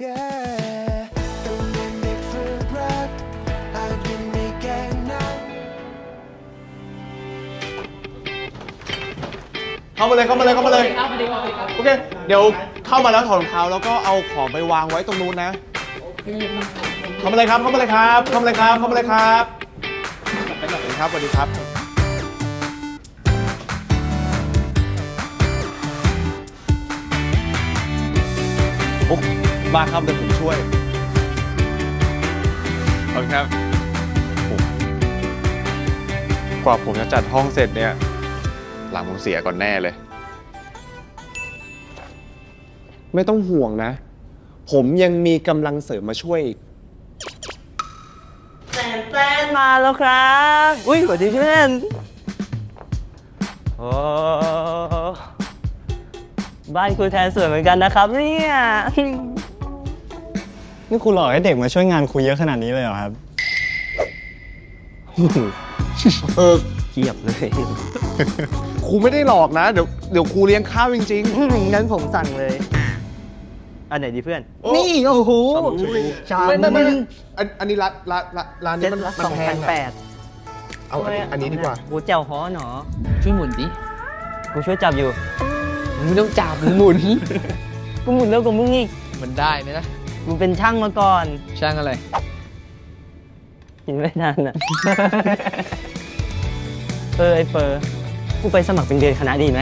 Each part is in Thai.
Yeah, don't make me forget I've been making now เข้ามาเลยเข้ามาเลยเข้ามาเลย โอเค เดี๋ยวเข้ามาแล้วถอดรองเท้าแล้วก็เอาของไปวางไว้ตรงนู้นนะ เข้ามาเลยครับ เข้ามาเลยครับ เข้ามาเลยครับ เข้ามาเลยครับสวัสดีครับสวัสดีครับ มาครับเดี๋ยวผมช่วย ขอบคุณครับโอ้กว่าผมจะจัดห้องเสร็จเนี่ย หลังผมเสียก่อนแน่เลย ไม่ต้องห่วงนะ ผมยังมีกำลังเสริมมาช่วยอีกแฟนมาแล้วครับ อุ้ยสวัสดีเพื่อนโอ้บ้านคุณแทนสวยเหมือนกันนะครับเนี่ย นี่คุณหลอกให้เด็กมาช่วยงานคุยเยอะขนาดนี้เลยเหรอครับ เออเกียบเลย ครูไม่ได้หลอกนะ เดี๋ยวเดี๋ยวครูเลี้ยงข้าวจริงงั้นผมสั่งเลย อันไหนดีเพื่อนๆนี่ โอ้โหชามไม่ไม่ไม่ไม่อันอันนี้ร้านร้านร้านร้านเซ็นี้ตมันละมัสองนแพพังนอะแปดเอาอันนี้อันนี้ดีกว่า กูแจ่วฮ้อหนอ ช่วยหมุนดิกูช่วยจับอยู่ มึงไม่ต้องจับมึงหมุน กูหมุนเร็วกว่ามึงอีกมันได้ไหมนะ กูเป็นช่างมาก่อน ช่างอะไร กินไม่นานอะ เออไอเฟอร์กูไปสมัครเป็นเดือนคณะดีไหม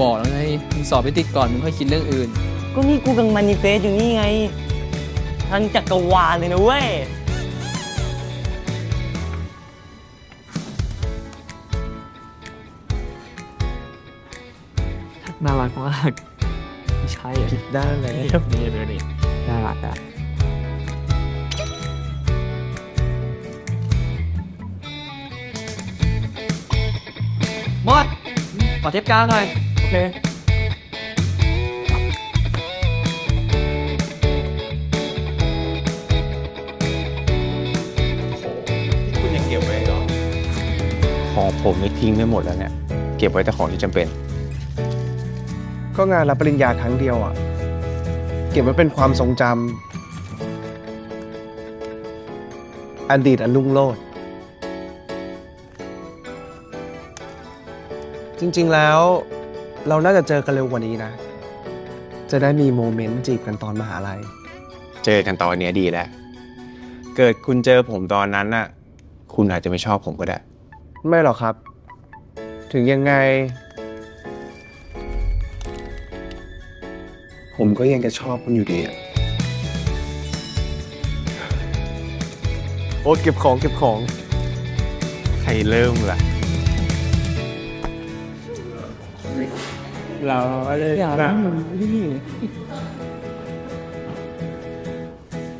บอกแล้วไงมึงสอบไปติดก่อนมึงค่อยคิดเรื่องอื่น ก็นี่กูกำลังมานิเฟสอยู่นี่ไง ทั้งจักรวาลเลยนะเว้ย น่ารักมาก ไม่ใช่อะผิดด้านเลยนี่เลยนี่ น่ารักอะมอดขอเทปกาวหน่อย โอเคคุณยังเก็บไว้เหรอ ของผมนี่ทิ้งไม่หมดแล้วเนี่ย เก็บไว้แต่ของที่จำเป็น ก็งานรับปริญญาครั้งเดียวอะ เก็บไว้เป็นความทรงจำอดีตอันลุ่งโลดจริง ๆ แล้วเราน่าจะเจอกันเร็วกว่านี้นะ จะได้มีโมเมนต์จีบกันตอนมหาลัย เจอกันตอนเนี้ยดีแล้ว เกิดคุณเจอผมตอนนั้นน่ะ คุณอาจจะไม่ชอบผมก็ได้ ไม่หรอกครับ ถึงยังไง ผมก็ยังจะชอบคุณอยู่ดีอะโอ้เก็บของเก็บของ ใครเริ่มล่ะ เราเลยอย่านะทำมันนี่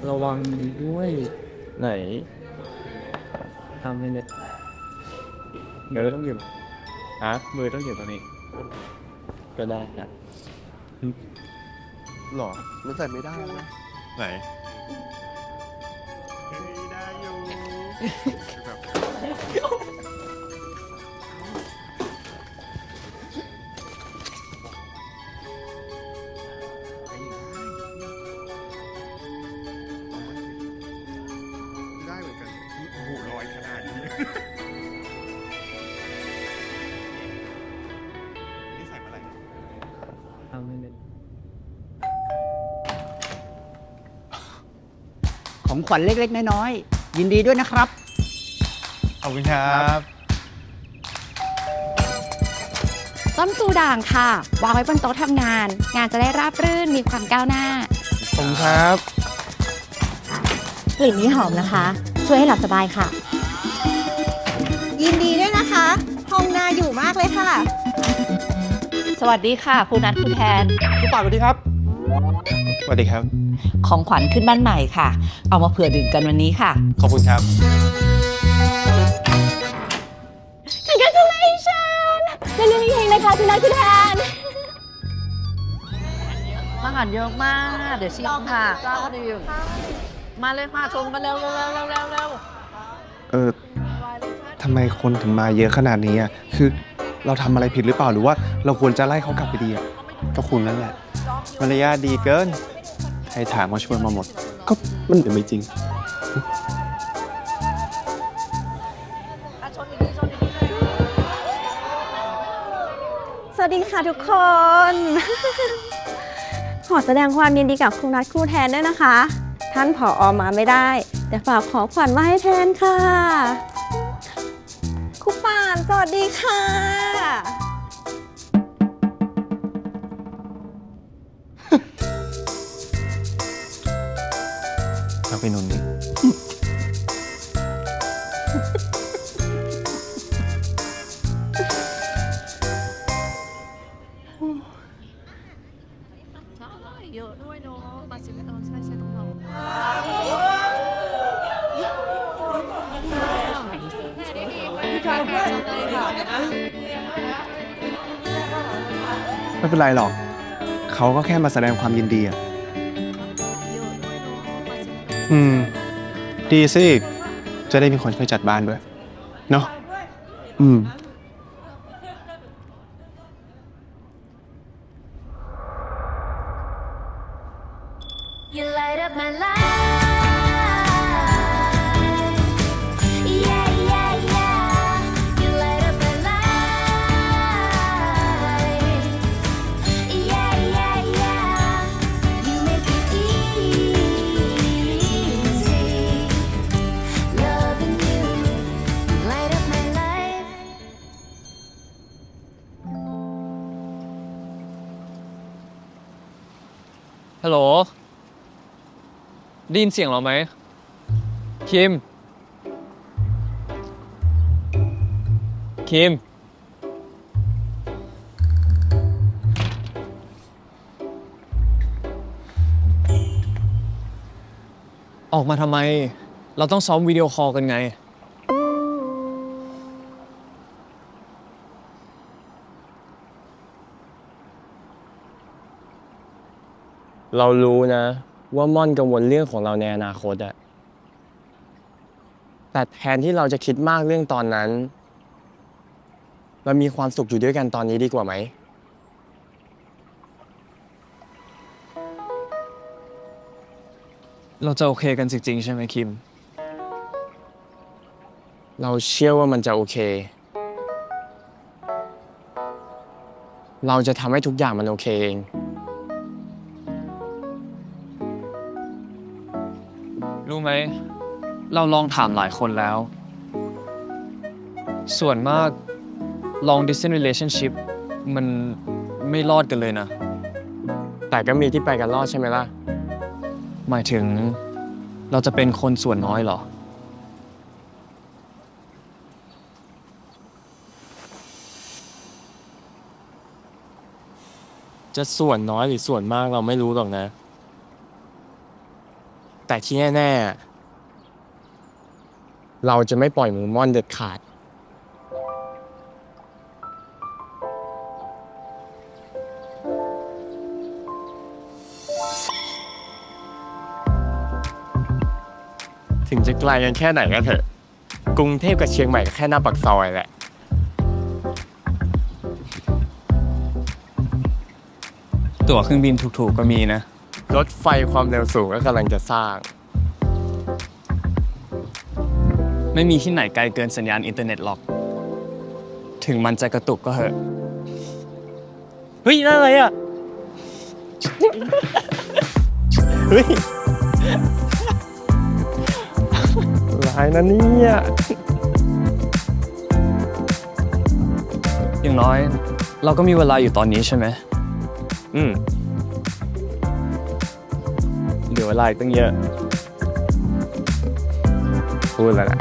ระวังด้วยไหนทำเลยเนี่ยเดี๋ยวต้องหยิบฮะมือต้องหยิบตรงนี้ ก็ได้นะ หรอมันใส่ไม่ได้นะไหน ของขวัญเล็ก ๆ น้อยๆ ยินดีด้วยนะครับ ขอบคุณครับต้นตูด่างค่ะ วางไว้บนโต๊ะทำงาน งานจะได้ราบรื่นมีความก้าวหน้า ขอบคุณครับ กลิ่นนี้หอมนะคะ ช่วยให้หลับสบายค่ะ ยินดีด้วยนะคะห้องนาอยู่มากเลยค่ะ สวัสดีค่ะครูนัทครูแทน คุณป่าสวัสดีครับ สวัสดีครับ ของขวัญขึ้นบ้านใหม่ค่ะ เอามาเผื่อดื่มกันวันนี้ค่ะ ขอบคุณครับ Congratulations เรื่องนี้เองนะคะคุณนัทคุณแทนอาหารเยอะมาก เดี๋ยวชิมค่ะมาเลยค่ะชมกันเร็วเร็วเร็วเร็วเร็วเร็วเออทำไมคนถึงมาเยอะขนาดนี้อะ คือเราทำอะไรผิดหรือเปล่าหรือว่าเราควรจะไล่เขากลับไปดีอะก็คุณนั่นแหละ มารยาทดีเกิน ใครถามก็ชวนมาหมด ก็มันเป็นไม่จริง สวัสดีค่ะทุกคน ขอแสดงความยินดีกับครูนัทครูแทนด้วยนะคะ ท่านผออมาไม่ได้ แต่ฝากขอขวัญมาให้แทนค่ะครูป่าน สวัสดีค่ะ ไม่เป็นไรหรอก เขาก็แค่มาแสดงความยินดีอะอืม ดีสิจะได้มีคนช่วยจัดบ้านด้วย เนาะอืม โหลได้ยินเสียงเราไหม คิม คิม ออกมาทำไม เราต้องซ้อมวิดีโอคอลกันไง เรารู้นะ ว่าม่อนกังวลเรื่องของเราในอนาคตอะแต่แทนที่เราจะคิดมากเรื่องตอนนั้น เรามีความสุขอยู่ด้วยกันตอนนี้ดีกว่าไหม เราจะโอเคกันจริงๆ ใช่ไหมคิม เราเชื่อว่ามันจะโอเค เราจะทำให้ทุกอย่างมันโอเคเอง ไหม เราลองถามหลายคนแล้ว ส่วนมาก long distance relationship มันไม่รอดกันเลยนะ แต่ก็มีที่ไปกันรอดใช่ไหมล่ะ หมายถึงเราจะเป็นคนส่วนน้อยเหรอ จะส่วนน้อยหรือส่วนมากเราไม่รู้หรอกนะ แต่ที่แน่ๆ เราจะไม่ปล่อยมือม่อนเด็ดขาด ถึงจะไกลกันแค่ไหนก็เถอะ กรุงเทพกับเชียงใหม่ก็แค่หน้าปากซอยแหละตั๋วเครื่องบินถูกๆก็มีนะ รถไฟความเร็วสูงก็กำลังจะสร้าง ไม่มีที่ไหนไกลเกินสัญญาณอินเทอร์เน็ตหรอก ถึงมันจะกระตุกก็เหอะ เฮ้ยนั่นอะไรอะ เฮ้ยร้ายนะเนี่ย อย่างน้อย เราก็มีเวลาอยู่ตอนนี้ใช่ไหม อืม เหลือเวลาอีกตั้งเยอะ พูดแล้วนะ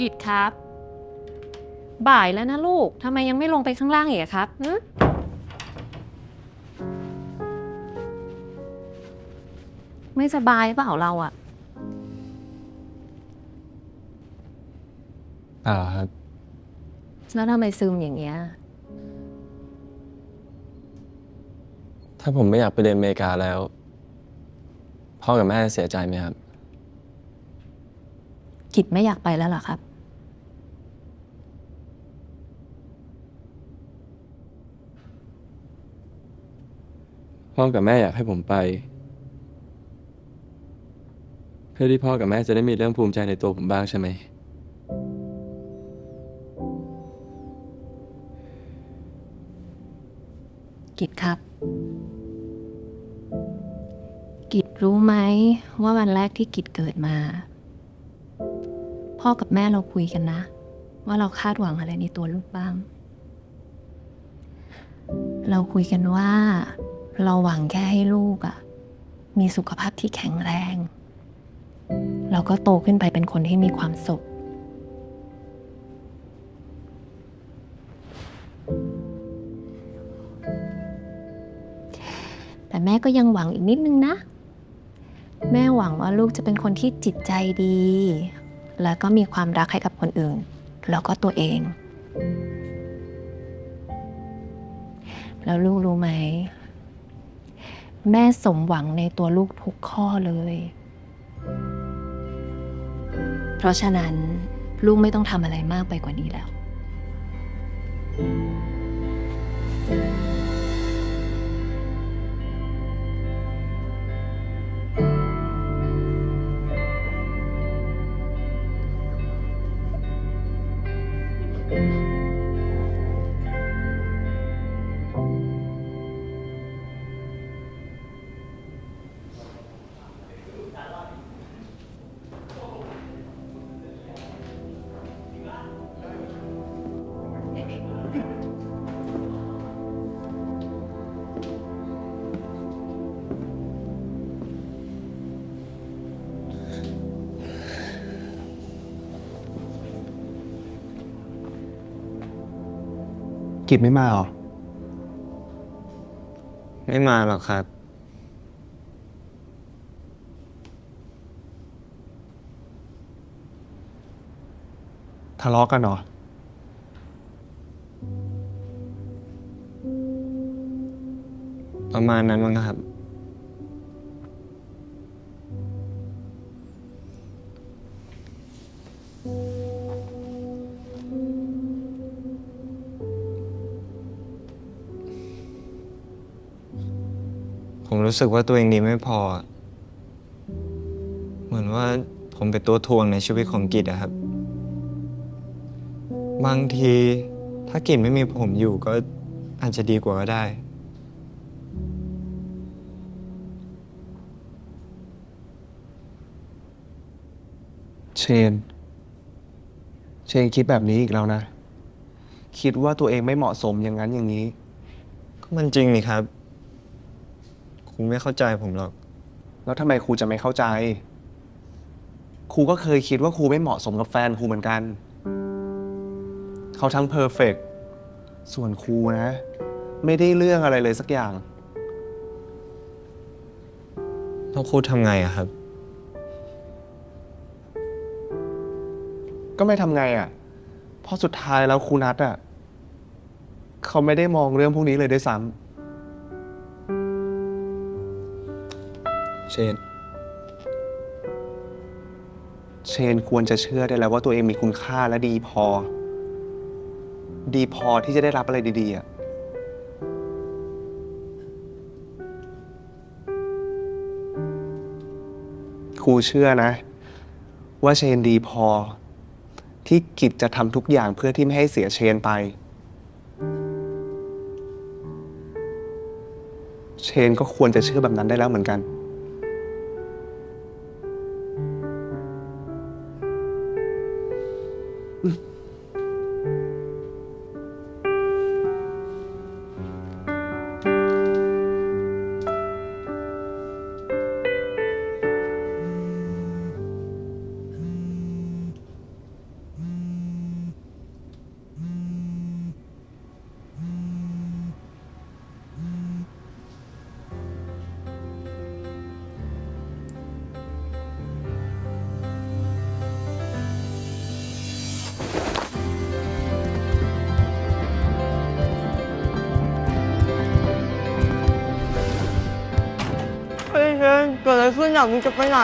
กิดครับ บ่ายแล้วนะลูกทำไมยังไม่ลงไปข้างล่างอีกอะครับหึไม่สบายเปล่าเราอะอ่าครับแล้วทำไมซึมอย่างเงี้ย ถ้าผมไม่อยากไปเรียนอเมริกาแล้ว พ่อกับแม่จะเสียใจไหมครับ กิจไม่อยากไปแล้วเหรอครับ พ่อกับแม่อยากให้ผมไป เพื่อที่พ่อกับแม่จะได้มีเรื่องภูมิใจในตัวผมบ้างใช่ไหม กิจครับ กิจรู้ไหมว่าวันแรกที่กิจเกิดมา พ่อกับแม่เราคุยกันนะ ว่าเราคาดหวังอะไรในตัวลูกบ้าง เราคุยกันว่า เราหวังแค่ให้ลูกอะมีสุขภาพที่แข็งแรง เราก็โตขึ้นไปเป็นคนที่มีความสุข แต่แม่ก็ยังหวังอีกนิดนึงนะ แม่หวังว่าลูกจะเป็นคนที่จิตใจดี แล้วก็มีความรักให้กับคนอื่น แล้วก็ตัวเอง แล้วลูกรู้ไหม แม่สมหวังในตัวลูกทุกข้อเลย เพราะฉะนั้นลูกไม่ต้องทำอะไรมากไปกว่านี้แล้ว กิจไม่มาเหรอ ไม่มาหรอกครับ ทะเลาะกันเหรอ ประมาณนั้นมั้งครับ รู้สึกว่าตัวเองดีไม่พอ เหมือนว่าผมเป็นตัวทวงในชีวิตของกิจอะครับ บางทีถ้ากิจไม่มีผมอยู่ก็อาจจะดีกว่าก็ได้ เชน เชนคิดแบบนี้อีกแล้วนะ คิดว่าตัวเองไม่เหมาะสมอย่างนั้นอย่างนี้ ก็มันจริงนี่ครับ คุณไม่เข้าใจผมหรอก แล้วทำไมครูจะไม่เข้าใจ ครูก็เคยคิดว่าครูไม่เหมาะสมกับแฟนครูเหมือนกัน เขาทั้งเพอร์เฟกส่วนครูนะ ไม่ได้เรื่องอะไรเลยสักอย่าง แล้วครูทำไงอะครับ ก็ไม่ทำไงอะ เพราะสุดท้ายแล้วครูนัทอะ เขาไม่ได้มองเรื่องพวกนี้เลยด้วยซ้ำ เชน เชนควรจะเชื่อได้แล้วว่าตัวเองมีคุณค่าและดีพอ ดีพอที่จะได้รับอะไรดีๆอะครูเชื่อนะ ว่าเชนดีพอ ที่กิจจะทำทุกอย่างเพื่อที่ไม่ให้เสียเชนไป เชนก็ควรจะเชื่อแบบนั้นได้แล้วเหมือนกัน ขึ้นอยากมึงจะไปไหน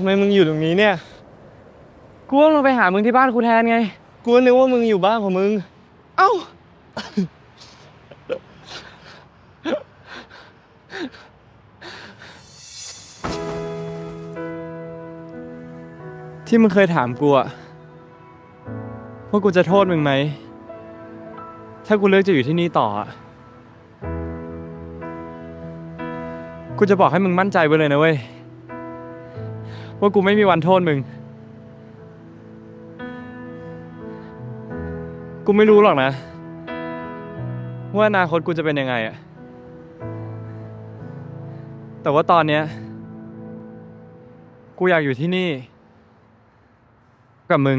ทำไมมึงอยู่ตรงนี้เนี่ย กูว่าเราไปหามึงที่บ้านกูแทนไง กูก็นึกว่ามึงอยู่บ้านของมึง เอ้า ที่มึงเคยถามกูอะว่ากูจะโทษมึงไหม ถ้ากูเลือกจะอยู่ที่นี่ต่ออะกูจะบอกให้มึงมั่นใจไว้เลยนะเว้ย ว่ากูไม่มีวันโทษมึง กูไม่รู้หรอกนะ ว่าอนาคตกูจะเป็นยังไงอะแต่ว่าตอนเนี้ย กูอยากอยู่ที่นี่ กับมึง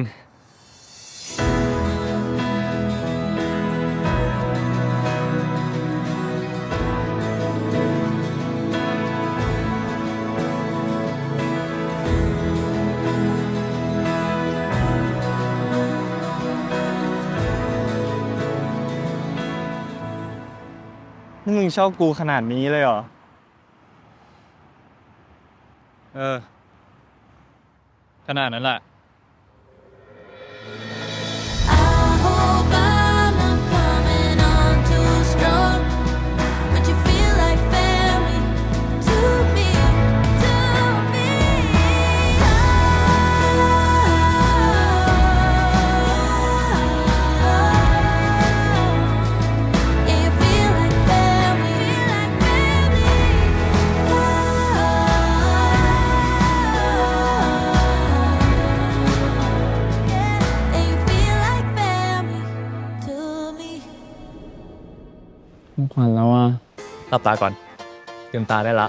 งชอบกูขนาดนี้เลยเหรอ เออ ขนาดนั้นแหละ ขวัญแล้วอะหลับตาก่อนเตรียมตาได้ละ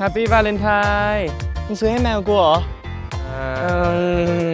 Happy Valentine มึงซื้อให้แมวกูเหรอ เออ